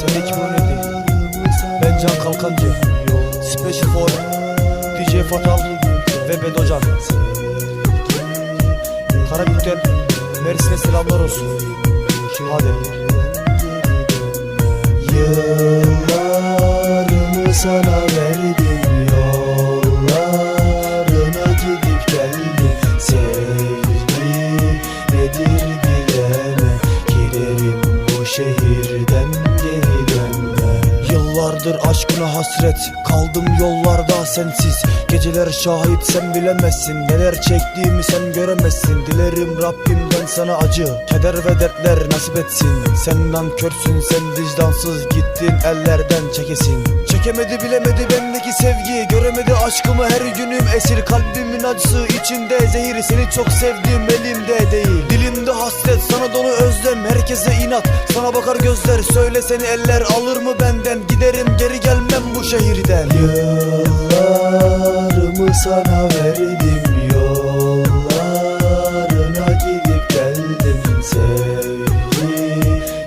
Senik Munedi Ben Can Kalkancı. Special for DJ Fatal ve Bedocan. Karabük'ten Mersin'e selamlar olsun. Hadi. Yıllarımı sana verdim Yıllardır aşkına hasret. Kaldım yollarda sensiz. Geceler şahit sen bilemezsin. Neler çektiğimi sen göremezsin. Dilerim Rabbimden sana acı. Keder ve dertler nasip etsin. Sen nankörsün sen vicdansız. Gittin ellerden çekesin. Çekemedi bilemedi bendeki sevgi. Göremedi aşkımı her günüm esir. Kalbimin acısı içinde zehir. Seni çok sevdim elimde değil Dilimde hasret sana dolu özlem Herkese inat. Sana bakar gözler Söyle seni eller alır mı benden? Giderim geri gelmem bu şehirden. Yıllarımı sana verdim Yollarına gidip geldim. Sevgi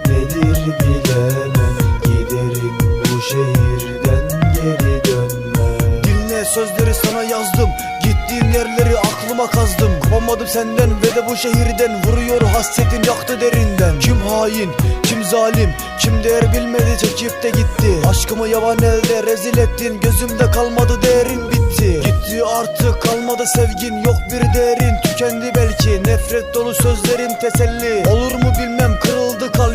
nedir bilemem. Giderim bu şehirden geri dönmem. Dinle sözleri sana yazdım. Gittiğim yerleri aklıma kazdım Kopamadım senden ve de bu şehirden. Vuruyor hasretin yaktı derinden. Kim hain, kim zalim, kim değer bilmedi çekip de gitti. Aşkımı yavan elde rezil ettin Gözümde kalmadı değerin bitti. Gitti artık kalmadı sevgin Yok bir değerin. Tükendi belki Nefret dolu sözlerin teselli. Olur mu bilmem kırıldı kalbim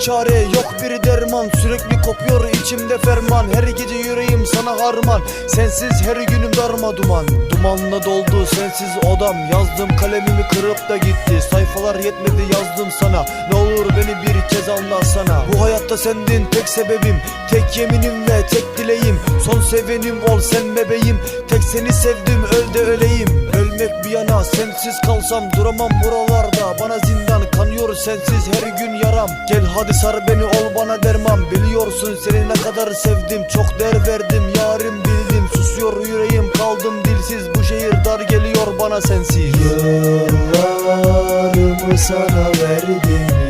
çare yok. Bir derman Sürekli kopuyor içimde ferman. Her gece yüreğim sana harman. Sensiz her günüm darma duman. Dumanla doldu sensiz odam. Yazdım kalemimi kırıp da gitti. Sayfalar yetmedi yazdım sana. Ne olur beni bir kez anlasana Bu hayatta sendin tek sebebim. Tek yeminim ve tek dileğim. Son sevenim ol sen bebeğim. Tek seni sevdim öl de öleyim. Ölmek bir yana sensiz kalsam Duramam buralarda. Bana zindan Kanıyor sensiz her gün yaram. Gel hadi sar beni ol bana derman. Biliyorsun seni ne kadar sevdim. Çok değer verdim yarim bildim. Susuyor yüreğim kaldım dilsiz. Bu şehir dar geliyor bana sensiz. Yıllarımı sana verdim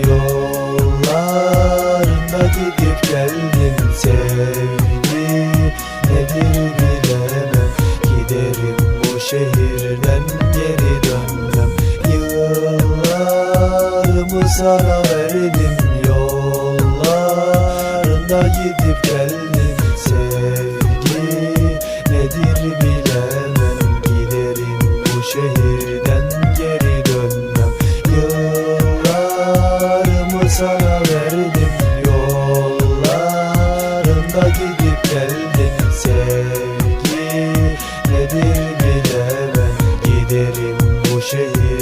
sana verdim Yollarında gidip geldim. Sevgi nedir bilemem Giderim bu şehirden geri dönmem. Yıllarımı sana verdim Yollarında gidip geldim. Sevgi nedir bilemem Giderim bu şehirden